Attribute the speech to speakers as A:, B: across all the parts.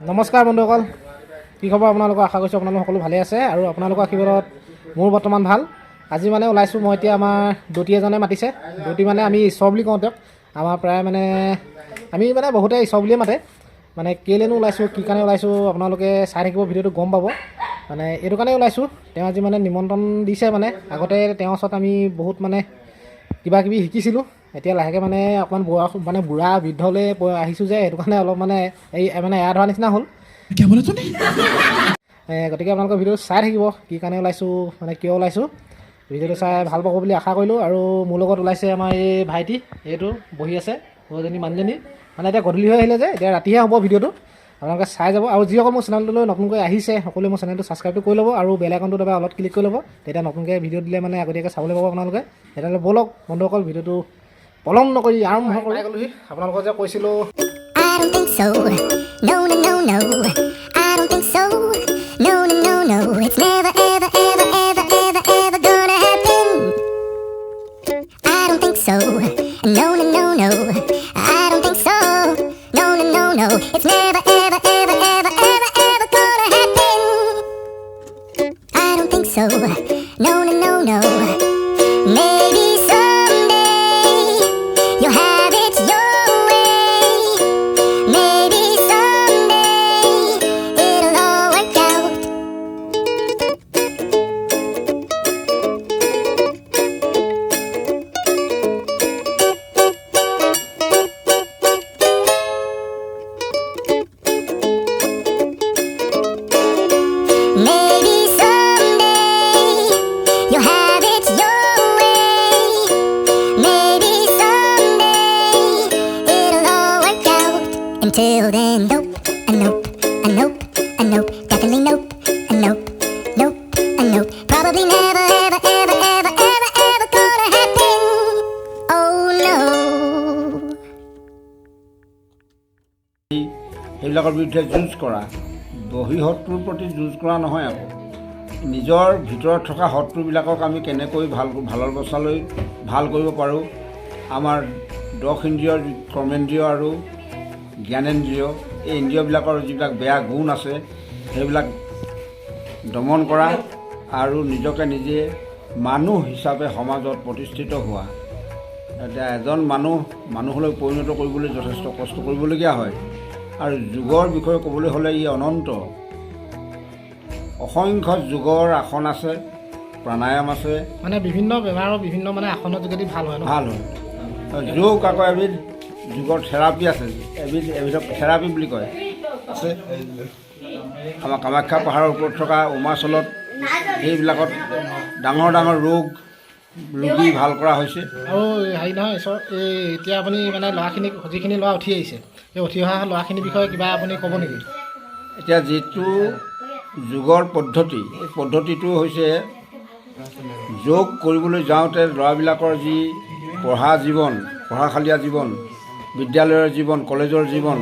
A: নমস্কাৰ বন্ধুসকল। কি খবৰ আপোনালোকৰ? আশা কৰিছোঁ আপোনালোক সকলো ভালে আছে আৰু আপোনালোকৰ আশীৰ্বাদত মোৰ বৰ্তমান ভাল। আজি মানে ওলাইছোঁ মই এতিয়া আমাৰ দৌতি এজনে মাতিছে। দৌতি মানে আমি ঈশ্বৰ বুলি কওঁ তেওঁক। আমাৰ প্ৰায় মানে আমি মানে বহুতে ঈশ্বৰ বুলিয়ে মাতে। মানে কেলৈনো ওলাইছোঁ কি কাৰণে ওলাইছোঁ আপোনালোকে চাই থাকিব ভিডিঅ'টো গম পাব। মানে এইটো কাৰণে ওলাইছোঁ তেওঁ আজি মানে নিমন্ত্ৰণ দিছে মানে। আগতে তেওঁৰ ওচৰত আমি বহুত মানে কিবা কিবি শিকিছিলোঁ। এতিয়া লাহেকৈ মানে অকণমান বুঢ়া মানে বুঢ়া বৃদ্ধলৈ আহিছোঁ যে সেইটো কাৰণে অলপ মানে এই মানে এৰা ধৰা নিচিনা হ'ল। গতিকে আপোনালোকৰ ভিডিঅ'টো চাই থাকিব কি কাৰণে ওলাইছোঁ মানে কিয় ওলাইছোঁ। ভিডিঅ'টো চাই ভাল পাব বুলি আশা কৰিলোঁ। আৰু মোৰ লগত ওলাইছে আমাৰ এই ভাইটি এইটো বহি আছে সৰুজনী মানুহজনী। মানে এতিয়া গধূলি হৈ আহিলে যে এতিয়া ৰাতিহে হ'ব ভিডিঅ'টো। আপোনালোকে চাই যাব। আৰু যিসকল মোৰ চেনেলটোলৈ নতুনকৈ আহিছে সকলোৱে মোৰ চেনেলটো ছাবস্ক্ৰাইবটো কৰি ল'ব আৰু বেল আইকনটো তাৰপৰা অলপ ক্লিক কৰি ল'ব। তেতিয়া নতুনকৈ ভিডিঅ' দিলে মানে আগতীয়াকৈ চাবলৈ পাব আপোনালোকে। তেতিয়াহ'লে ব'লক বন্ধুসকল ভিডিঅ'টো পলম নকৰি আৰম্ভ কৰি। গ'লোহি। আপোনালোকক যে কৈছিলোঁ
B: now.
C: সেইবিলাকৰ বিৰুদ্ধে যুঁজ কৰা বহি শত্ৰুৰ প্ৰতি যুঁজ কৰা নহয় আকৌ। নিজৰ ভিতৰত থকা শত্ৰুবিলাকক আমি কেনেকৈ ভাল ভালৰ বচালৈ ভাল কৰিব পাৰোঁ আমাৰ দশ ইন্দ্ৰিয়ৰ যি কৰ্মেন্দ্ৰিয় আৰু জ্ঞানেন্দ্ৰিয় এই ইন্দ্ৰিয়বিলাকৰ যিবিলাক বেয়া গুণ আছে সেইবিলাক দমন কৰা আৰু নিজকে নিজে মানুহ হিচাপে সমাজত প্ৰতিষ্ঠিত হোৱা। এতিয়া এজন মানুহ মানুহলৈ পৰিণত কৰিবলৈ যথেষ্ট কষ্ট কৰিবলগীয়া হয়। আৰু যোগৰ বিষয়ে ক'বলৈ হ'লে ই অনন্ত। অসংখ্য যোগৰ আসন আছে প্ৰাণায়াম আছে।
A: মানে বিভিন্ন বেমাৰৰ বিভিন্ন মানে আসনৰ যোগেদি ভাল হয়
C: ভাল হয়। যোগ আকৌ এবিধ যোগৰ থেৰাপি আছে এবিধ এবিধক থেৰাপি বুলি কয়। আছে আমাৰ কামাখ্যা পাহাৰৰ ওপৰত থকা উমাচলত সেইবিলাকত ডাঙৰ ডাঙৰ ৰোগ ৰোগী ভাল কৰা হৈছে।
A: আৰু হেৰি নহয় এই এতিয়া আপুনি মানে ল'ৰাখিনিক যিখিনি ল'ৰা উঠি আহিছে সেই উঠি অহা ল'ৰাখিনিৰ বিষয়ে কিবা আপুনি ক'ব নেকি?
C: এতিয়া যিটো যোগৰ পদ্ধতি, এই পদ্ধতিটো হৈছে যোগ কৰিবলৈ যাওঁতে ল'ৰাবিলাকৰ যি পঢ়া জীৱন, পঢ়াশালীয়া জীৱন, বিদ্যালয়ৰ জীৱন, কলেজৰ জীৱন,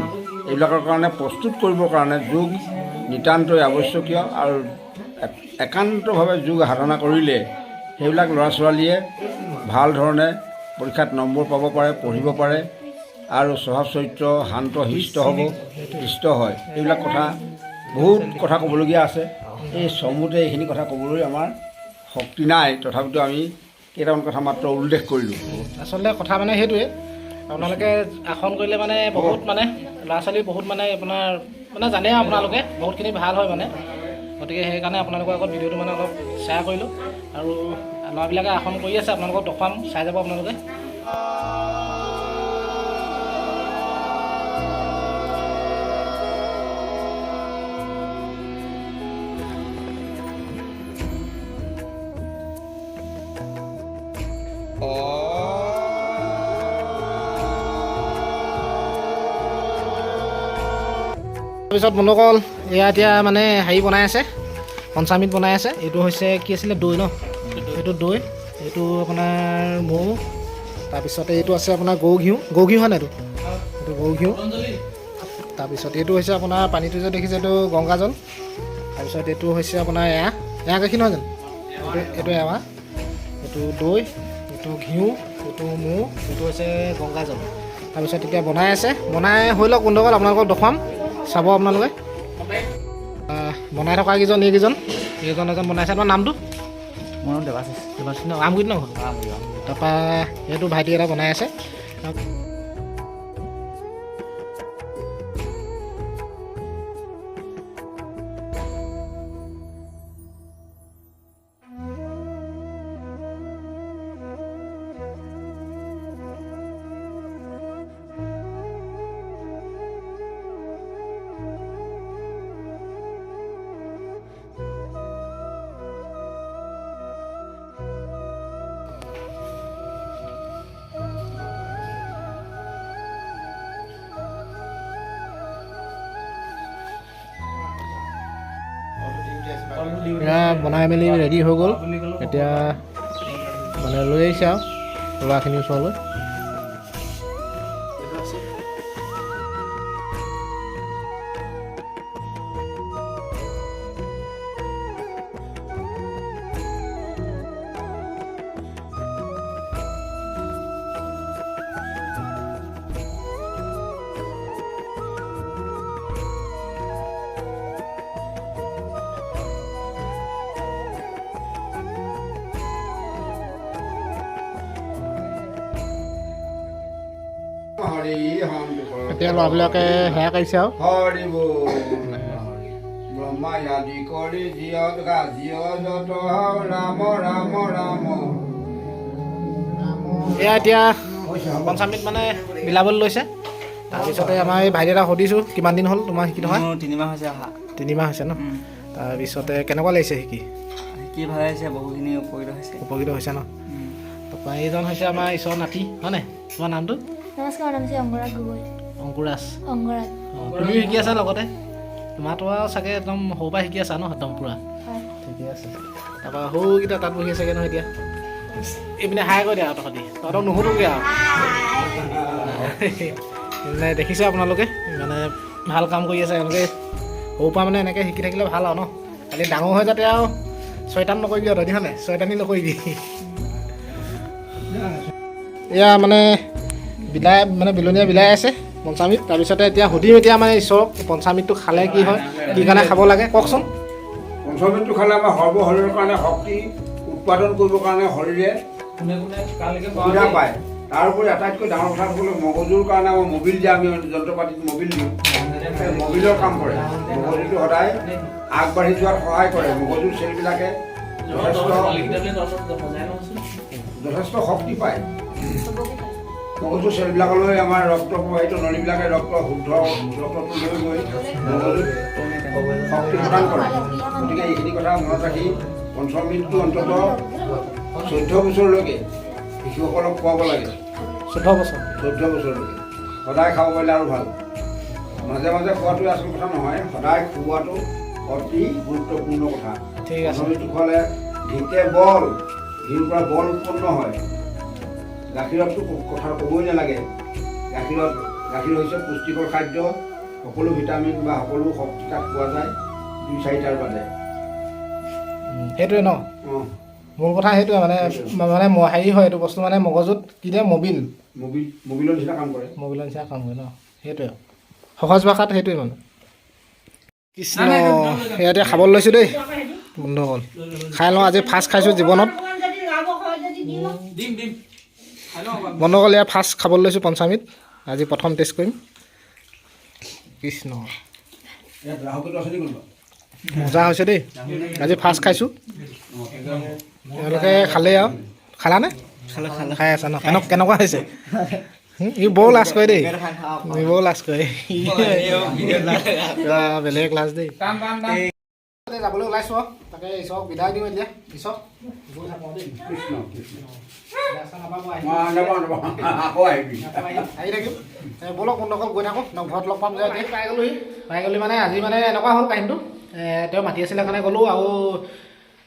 C: এইবিলাকৰ কাৰণে প্ৰস্তুত কৰিবৰ কাৰণে যোগ নিতান্তই আৱশ্যকীয় আৰু এক- একান্তভাৱে যোগ সাধনা কৰিলে সেইবিলাক ল'ৰা ছোৱালীয়ে ভালো ধৰণে পৰীক্ষাত নম্বৰ পাব পাৰে, পঢ়িব পাৰে। আৰু স্বভাৱ চৰিত্ৰ শান্ত শিষ্ট হ'ব শিষ্ট হয়। এইবিলাক কথা বহুত কথা ক'বলগীয়া আছে। এই চমুতে এইখিনি কথা ক'বলৈ আমাৰ শক্তি নাই। তথাপিতো আমি কেইটামান কথা মাত্ৰ উল্লেখ কৰিলোঁ।
A: আচলতে কথা মানে সেইটোৱে। আপোনালোকে আসন কৰিলে মানে বহুত মানে ল'ৰা ছোৱালী বহুত মানে আপোনাৰ মানে জানে আৰু আপোনালোকে বহুতখিনি ভাল হয় মানে। গতিকে সেইকাৰণে আপোনালোকৰ আগত ভিডিঅ'টো মানে অলপ শ্বেয়াৰ কৰিলোঁ। আৰু ল'ৰাবিলাকে আসন কৰি আছে আপোনালোকক দেখুৱাম চাই যাব আপোনালোকে। তাৰপিছত বন্ধুসকল এয়া এতিয়া মানে হেৰি বনাই আছে পঞ্চামৃত বনাই আছে এইটো হৈছে কি আছিলে দৈ ন? এইটো দৈ এইটো আপোনাৰ মৌ তাৰপিছতে এইটো আছে আপোনাৰ গৰু ঘিউ। গৰু ঘিউ হয় নাই এইটো? এইটো গৰু ঘিউ। তাৰপিছত এইটো হৈছে আপোনাৰ পানীটো যে দেখিছে এইটো গংগাজল তাৰপিছত এইটো হৈছে আপোনাৰ এয়া। এয়া গাখীৰ নহয় জানো? এইটো এইটো এৱা। এইটো দৈ এইটো ঘিউ এইটো মৌ এইটো হৈছে গংগাজল তাৰপিছত এতিয়া বনাই আছে। বনাই হৈ লওক গোন্ধকল আপোনালোকক দেখুৱাম। চাব আপোনালোকে। বনাই থকা কেইজন এইকেইজন? এইজন এজন বনাইছে তোমাৰ নামটো?
D: মোৰ নাম দেৱাশিষ।
A: দেৱাশিষ ন আমগুৰিত ন? ঘৰ? তাৰপৰা এইটো ভাইটি এটা বনাই আছে। এয়া বনাই মেলি ৰেডি হৈ গ'ল। এতিয়া মানে লৈ আহিছে আৰু ল'ৰাখিনি ওচৰলৈ। এতিয়া ল'ৰাবিলাকে সেয়া কৰিছে আৰু।
C: হৰি ব্ৰহ্মা আদি কৰি জীয়ত গা জীয় ৰাম ৰাম ৰাম
A: এয়া এতিয়া পঞ্চামৃত মানে বিলাবলৈ লৈছে। তাৰপিছতে আমাৰ এই ভাইটি এটা সুধিছোঁ কিমান দিন হ'ল তোমাৰ শিকি
D: মোৰ তিনিমাহ হৈছে অহা।
A: তিনিমাহ হৈছে ন? তাৰপিছতে কেনেকুৱা লাগিছে শিকি?
D: শিকি ভালে হৈছে বহুখিনি উপকৃত হৈছে।
A: উপকৃত হৈছে ন? তাৰপৰা এইজন হৈছে আমাৰ ঈশ্বৰৰ নাতি হয়নে? তোমাৰ নামটো?
E: নমস্কাৰ নাম হৈছে অংগৰাগ গগৈ
A: অংকুৰাজ।
E: অংগৰাগ
A: অঁ তুমিও শিকি আছা লগতে? তোমাৰতো আৰু চাগে একদম সৰুৰ পৰা শিকি আছা ন একদম পূৰা? ঠিকে আছে। তাৰপৰা সৰুকেইটা তাত বহি আছেগৈ নহয় এতিয়া? এইপিনে হাই কৰি দিয়া আৰু তহঁতি। তহঁতক নুসুধোগৈ আৰু। মানে দেখিছে আপোনালোকে। মানে ভাল কাম কৰি আছে এনেকৈ সৰুৰ পৰা মানে এনেকৈ শিকি থাকিলে ভাল আৰু ন। খালি ডাঙৰ হৈ যাতে আৰু ছয়তান নকৰিবি আৰু তহঁতি হয়নে ছয়তানি নকৰিবি? এয়া মানে বিলাই মানে বিলনীয়া বিলাই আছে পঞ্চামৃত। তাৰপিছতে এতিয়া সুধিম এতিয়া মানে ঈশ্বৰক পঞ্চামৃতটো খালে কি হয় কি কাৰণে খাব লাগে কওকচোন।
C: পঞ্চমৃতটো খালে আমাৰ সৰ্ব শৰীৰৰ কাৰণে শক্তি উৎপাদন কৰিবৰ কাৰণে শৰীৰে সুবিধা পায়। তাৰ উপৰি আটাইতকৈ ডাঙৰ কথা ক'বলৈ মগজুৰ কাৰণে আমাৰ মবিল যে আমি যন্ত্ৰ পাতিত মবিল দিওঁ সেই মবিলৰ কাম কৰে। মগজুটো সদায় আগবাঢ়ি যোৱাত সহায় কৰে। মগজুৰ চেলবিলাকে যথেষ্ট যথেষ্ট শক্তি পায়। মগজুৰ চেলবিলাকলৈ আমাৰ ৰক্ত প্ৰবাহিত নলীবিলাকে ৰক্ত শুদ্ধ ৰক্তটো লৈ গৈ মগজুত শক্তি প্ৰদান কৰে। গতিকে এইখিনি কথা মনত ৰাখি পঞ্চমৃতটো অন্ততঃ চৈধ্য বছৰলৈকে শিশুসকলক খুৱাব লাগে।
A: চৈধ্য বছৰ।
C: চৈধ্য বছৰলৈকে। সদায় খাব পাৰিলে আৰু ভালো। মাজে মাজে খোৱাটো আচল কথা নহয় সদায় খুওৱাটো অতি গুৰুত্বপূৰ্ণ কথা।
A: ঠিক আছে।
C: খোৱালে ঘিতে বল ঘিৰ পৰা বল উৎপন্ন হয়। গাখীৰততো ক- কথা ক'বই নালাগে। গাখীৰত গাখীৰ হৈছে পুষ্টিকৰ খাদ্য। সকলো ভিটামিন বা সকলো শক্তি তাত পোৱা যায়। দুই চাৰিটাৰ বাদে।
A: সেইটোৱে ন?
C: অঁ
A: মূল কথা সেইটোৱে মানে মানে হেৰি হয় এইটো বস্তু মানে মগজুত কি দিয়ে? মবিল।
C: মবিল মবিলৰ নিচিনা কাম কৰে।
A: মবিলৰ নিচিনা কাম কৰে ন? সেইটোৱে। সহজ ভাষাত সেইটোৱে মানে। কৃষ্ণ ইয়াতে খাবলৈ লৈছোঁ দেই। বন্ধুসকল খাই লওঁ আজি ফাৰ্ষ্ট খাইছোঁ জীৱনত। বন্ধুসকল ইয়াৰ ফাৰ্ষ্ট খাবলৈ লৈছোঁ পঞ্চামৃত। আজি প্ৰথম টেষ্ট কৰিম। কৃষ্ণ। মজা হৈছে দেই। আজি ফাৰ্ষ্ট খাইছোঁ। তেওঁলোকে খালেই আৰু। খালানে? খাই আছা ন? কেনেকুৱা কেনেকুৱা হৈছে? ই বৰ লাজ কৰে দেই। ই বৰ লাজ কৰে। বেলেগ লাজ দেই। যাবলৈ ওলাইছোঁ তাকে ঈশ্বৰক বিদায় দিওঁ এতিয়া ঈশ্বৰ গৈ থাকোঁ দেই
C: কৃষ্ণ
A: আহি থাকিম ব'লক বন্ধুসকল গৈ থাকোঁ ন ঘৰত লগ পাম যে পাই গ'লোহি পাই গ'লি মানে আজি মানে এনেকুৱা হ'ল কাহিনীটো তেওঁ মাতি আছিলে কাৰণে গ'লোঁ আৰু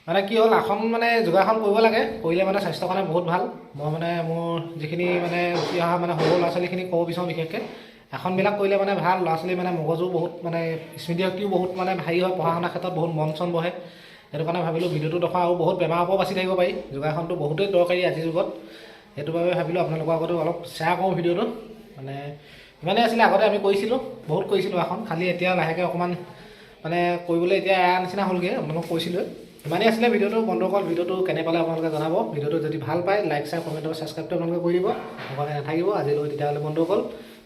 A: মানে কি হ'ল আসন মানে যোগাসন কৰিব লাগে কৰিলে মানে স্বাস্থ্যৰ কাৰণে বহুত ভাল মই মানে মোৰ যিখিনি মানে উঠি অহা মানে সৰু ল'ৰা ছোৱালীখিনিক ক'ব বিচাৰোঁ বিশেষকৈ আসনবিলাক কৰিলে মানে ভাল ল'ৰা ছোৱালী মানে মগজু বহুত মানে স্মৃতিশক্তিও বহুত মানে হেৰি হয় পঢ়া শুনাৰ ক্ষেত্ৰত বহুত মন চন বহে সেইটো কাৰণে ভাবিলোঁ ভিডিঅ'টো দেখুৱা আৰু বহুত বেমাৰৰ পৰাও বাচি থাকিব পাৰি। যোগাসনটো বহুতেই দৰকাৰী আজিৰ যুগত। সেইটো বাবে ভাবিলোঁ আপোনালোকৰ আগতো অলপ শ্বেয়াৰ কৰোঁ ভিডিঅ'টো। মানে ইমানেই আছিলে আগতে আমি কৰিছিলোঁ বহুত কৰিছিলোঁ আসন খালি এতিয়া লাহেকৈ অকণমান মানে কৰিবলৈ এতিয়া এৰা নিচিনা হ'লগৈ আপোনালোকক কৈছিলোঁ ইমানেই আছিলে ভিডিঅ'টো বন্ধুসকল ভিডিঅ'টো কেনে পালে আপোনালোকে জনাব। ভিডিঅ'টো যদি ভাল পায় লাইক চাই কমেণ্ট আৰু ছাবস্ক্ৰাইবটো আপোনালোকে কৰি দিব। নকৰাকৈ নাথাকিব আজিলৈ তেতিয়াহ'লে বন্ধুসকল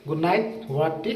A: গুড নাইট শুভৰাত্ৰি।